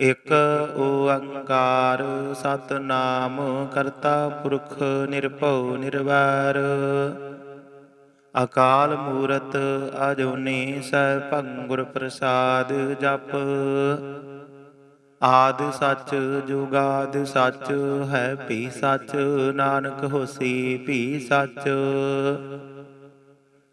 ਇਕ ਓੰਕਾਰ ਸਤਨਾਮ ਕਰਤਾ ਪੁਰਖ ਨਿਰਭਉ ਨਿਰਵੈਰ। ਅਕਾਲ ਮੂਰਤ ਅਜੂਨੀ ਸੈਭੰ ਗੁਰ ਪ੍ਰਸਾਦ ਜਪ। ਆਦ ਸੱਚ ਜੁਗਾਦ ਸੱਚ, ਹੈ ਭੀ ਸੱਚ, ਨਾਨਕ ਹੋਸੀ ਭੀ ਸੱਚ।